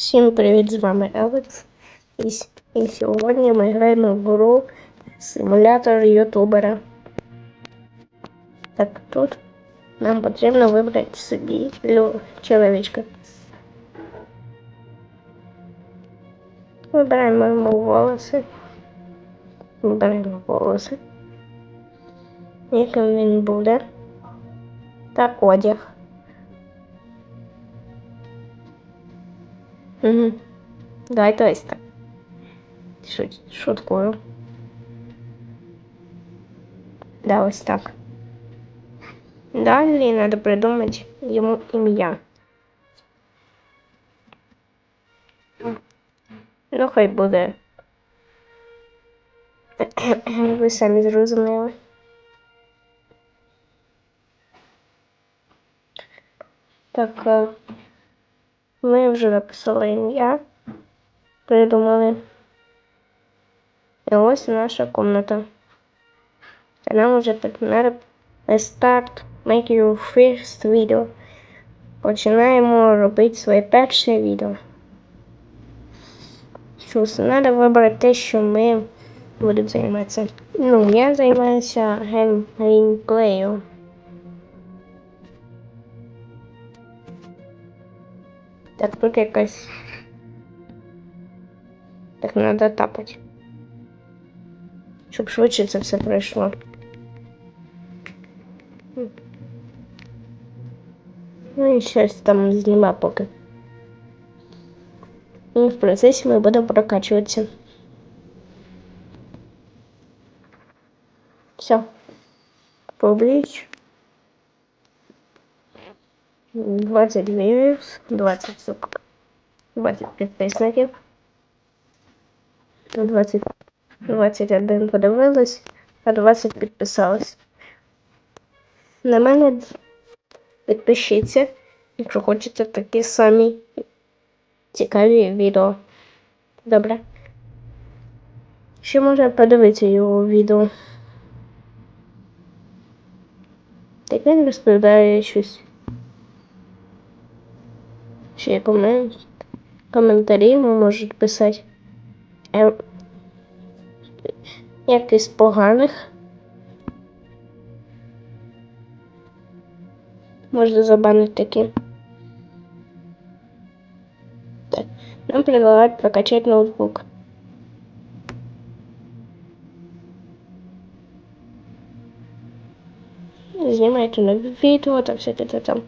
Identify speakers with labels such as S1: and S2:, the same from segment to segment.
S1: Всім привіт, з вами Елекс. І, с- і сьогодні ми граємо в гру симулятор ютубера. Так, тут нам потрібно вибрати собі лю- чоловічка. Вибираємо йому волоси. Вибираємо волоси. Яким він буде. Та одяг. Угу. Давайте ось так. Шут, шуткую. Да, ось так. Далі треба придумати йому ім'я. Ну, хай буде. Ви самі зрозуміли. Так, ми вже написали ім'я, придумали. І ось наша комната. Та нам вже треба start make your first video. Починаємо робити своє перше відео. Що ж, треба вибрати те, що ми будемо займатися. Ну, я займаюся гейм- Так, тут якась. Так треба тапати. Щоб швидше це все пройшло. М. Ну і щось там зніма поки. І в процесі ми будемо прокачуватися. Все. Публіч. 20 views, 20 сук. 20 підписників. 20, 21 подивились, а 20 підписались. На мене підпишіться, якщо хочете такі самі цікаві відео. Добре. Ще можна подивитися його відео. Так він розповідає щось. Ще є комент... коментарі ви можете писати. Е... Якийсь поганих. Можна забанити такі. Так. Нам предлагают прокачать ноутбук. Знімайте нові відео та все таке там.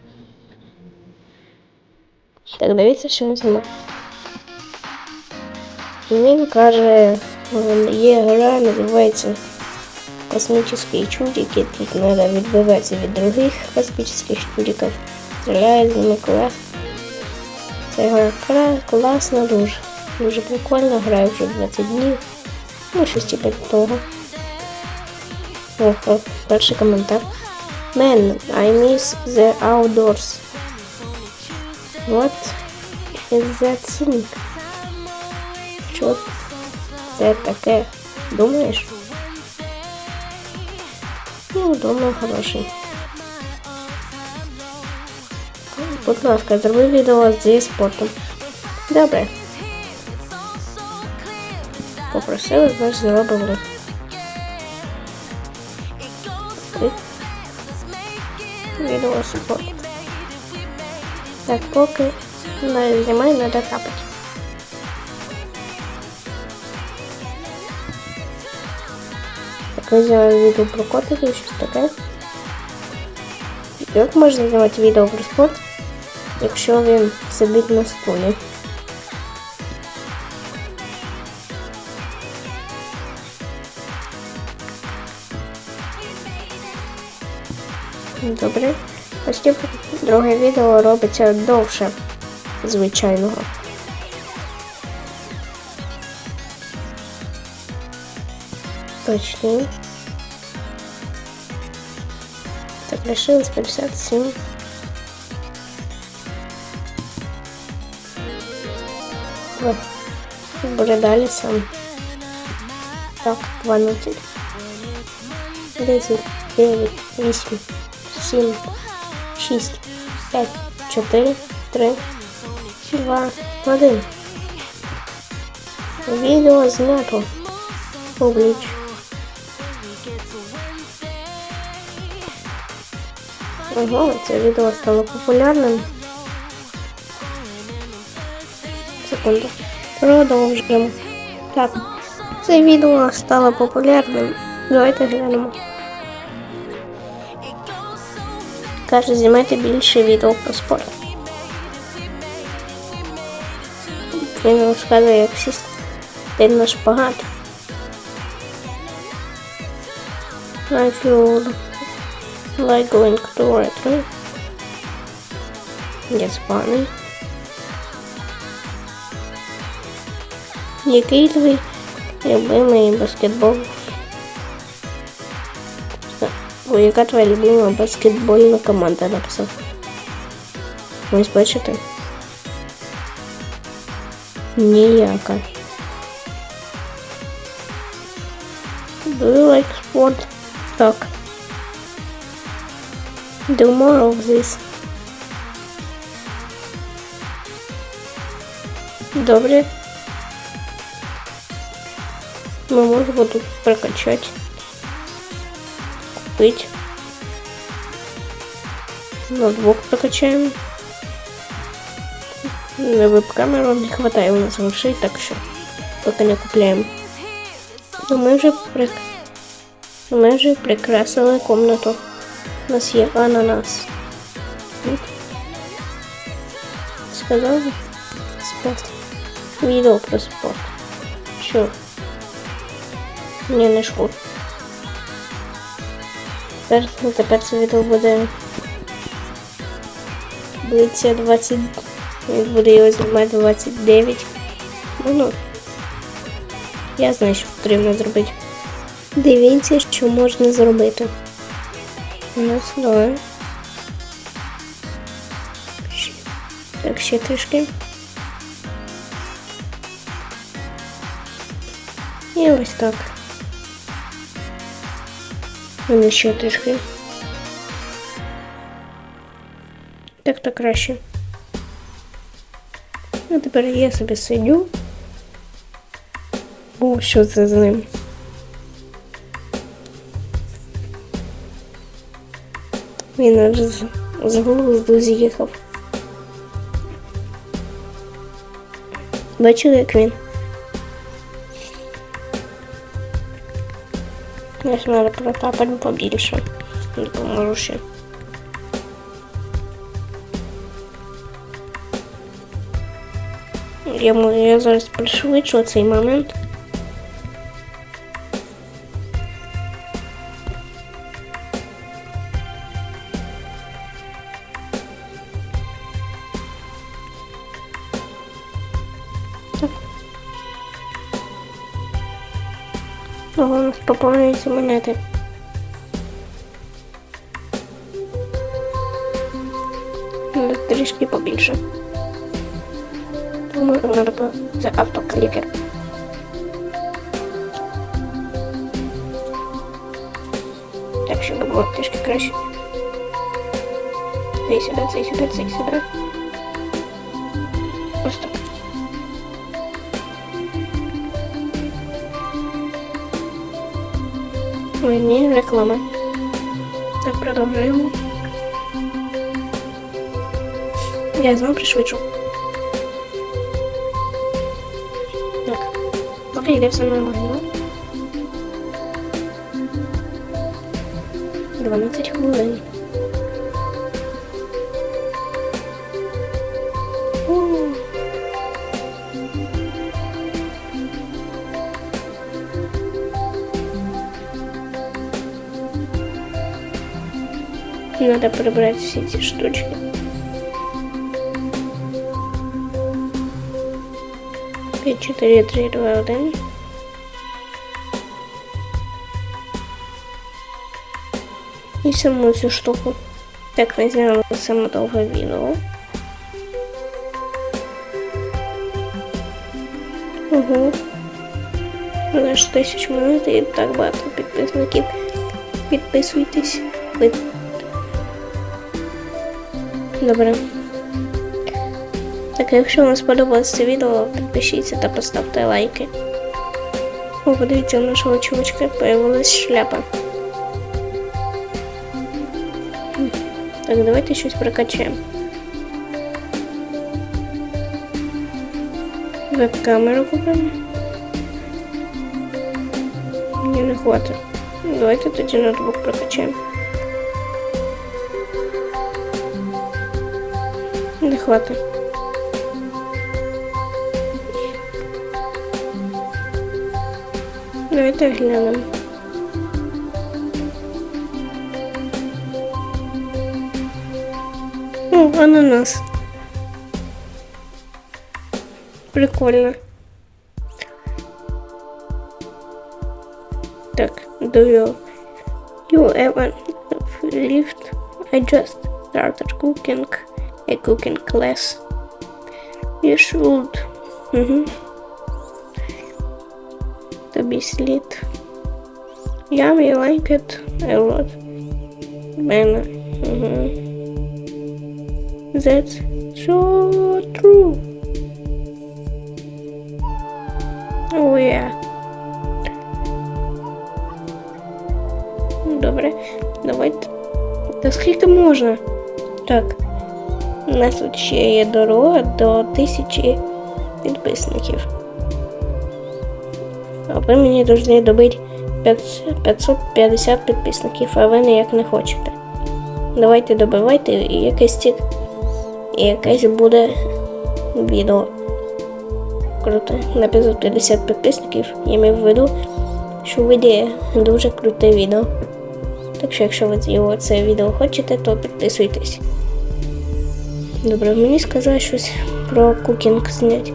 S1: Так, дивіться, що він знімає. Він каже, ем, є гра, називається Космические чудики. Тут треба відбиватися від других космических чудиків. Стріляє з ними клас. Це гра класна дуже. Дуже прикольно, граю вже 20 днів. Ну, щось типу того. Ого, перший коментар. Man, I miss the outdoors. What is that thing? Що це таке? Думаєш? Ну, думаю, хороший. Будь ласка, зроби відео зі спортом. Добре. Попросили, значить зробили. І Відео спорт. Так, поки знімаю, треба капати. Так, ви зняли відео про котиків, щось таке. Як можна знімати відео про спорт, якщо він сидить на стулі? Добре. Типу, друге відео робиться довше звичайного. Точно. Так, лишилось 57. Вот. Буде далі сам. Так, 12. 10, 9, 8, 7, 6, 5, 4, 3, 2, Один. Відео знято. Обліч. Ого, це відео стало популярним. Секунду. Продовжуємо. Так, це відео стало популярним. Давайте глянемо. Каже, знімайте більше відео про спорт. Він розказує, як сісти на шпагат. I feel like going to retro. Yes, funny. Який твій любимий баскетбол? Яка твоя любима баскетбольна команда написав? Ось бачите? Ніяка. Do you like sport? Так. Do more of this. Добре. Ми можемо тут прокачати. Купить. Ноутбук прокачаем. На веб-камеру не хватает у нас грошей, так что пока не купляем. Но мы уже при... мы уже прикрасили комнату. У нас є ананас. Тут. Сказали? Спорт. Відео про спорт. Ні, не шкур. Тепер, ну, тепер це відео буде Блиця 20. Він буде його знімати 29. Ну, ну. Я знаю, що потрібно зробити. Дивіться, що можна зробити. У нас давай. Так, ще трішки. І ось так. Ну, ще трішки. Так то краще. А тепер я собі сидю. О, що це з ним? Він аж з, з глузду з'їхав. Бачили, як він? Ж треба протапати побільше. Допоможу ще. Я, я зараз пришвидшу цей момент. Поповнюються монети. Ну, Трішки побільше. Тому треба це автоклікер. Так, щоб було трішки краще. Цей сюди, цей сюди, цей сюди. Ой, ні, реклама. Так, продовжуємо. Я знову пришвидшу. Так. Поки йде все нормально. 12 хвилин. Надо прибрать все эти штучки. Пять, четыре, три, два, один. І саму цю штуку. Так, ми зняли саме довге відео. Угу. Наш тисяч минут і так багато підписників. Підписуйтесь. Ви... Добре. Так, якщо вам сподобалось це відео, підпишіться та поставте лайки. О, подивіться, у нашого чувачка появилась шляпа. М, Так, давайте щось прокачаємо. Веб-камеру купимо. Мені не хватить. Давайте тоді ноутбук прокачаємо. Не хватить. Давайте глянемо. О, ананас. Прикольно. Так, do you you ever lived? I just started cooking a cooking class. You should. Угу. Тобі слід. Yeah, I like it a lot. Мене. Угу. That's so true. Oh yeah. Добре, давайте. Та скільки можна? Так. У нас тут ще є дорога до тисячі підписників. А ви мені повинні добити 550 підписників, а ви ніяк не хочете. Давайте добивайте якесь ці... і якесь буде відео. Круто. На 550 підписників я маю в виду, що вийде дуже круте відео. Так що, якщо ви це відео хочете, то підписуйтесь. Добре, мені сказали щось про кукінг зняти.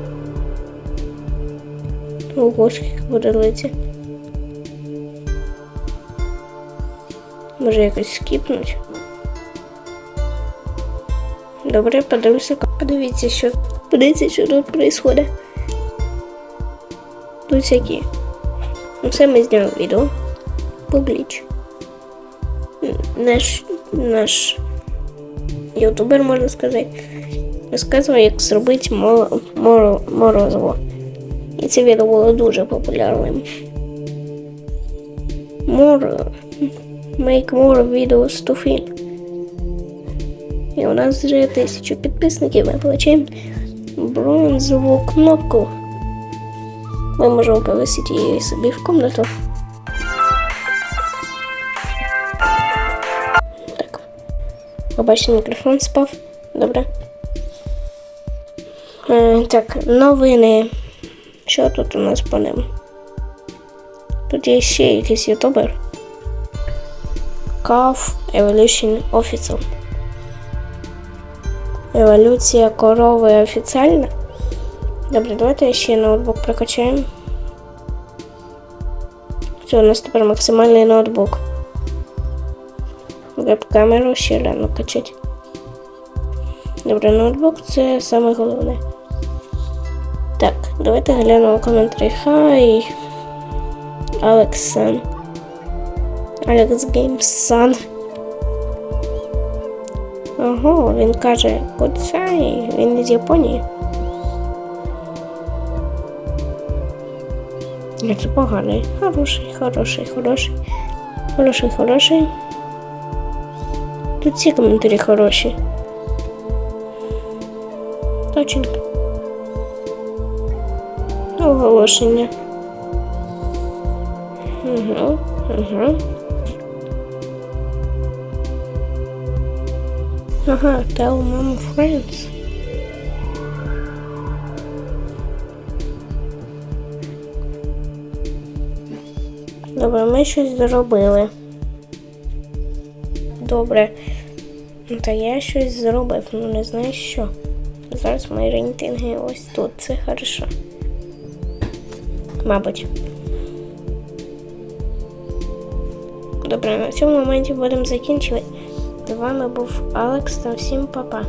S1: Ого, скільки буде лиця. Може якось скіпнуть. Добре, подивлюся. Подивіться, що. Подивіться, що тут відбувається. Тут всякі. Ну, це ми зняли відео. Публіч. Наш наш ютубер, можна сказати, розказував, як зробити мо- моро- морозиво. І це відео було дуже популярним. More, make more videos to film. І у нас вже тисячу підписників, ми отримаємо бронзову кнопку. Ми можемо повісити її собі в комнату. Побачите, мікрофон спав. Добре. Е, так, новини. Що тут у нас по ним? Тут є ще якийсь ютубер. Calf Evolution Official. Еволюція корови офіціальна. Добре, давайте ще ноутбук прокачаємо. Все, у нас тепер максимальний ноутбук. Веб-камеру ще рано качати. Добре, ноутбук це саме головне. Так, давайте глянемо коментарі. Хай. Алекс Сан. Алекс Сан. Ого, він каже, Куцай, він із Японії. Це поганий. Хороший, хороший, хороший. Хороший, хороший. Тут всі коментарі хороші. Точенько. Оголошення. Угу, угу. Ага, tell mom friends. Добре, ми щось зробили. Добре. Та я щось зробив, ну не знаю що. Зараз мої рейтинги ось тут, це хорошо. Мабуть. Добре, на цьому моменті будемо закінчувати. З вами був Алекс та всім па-па.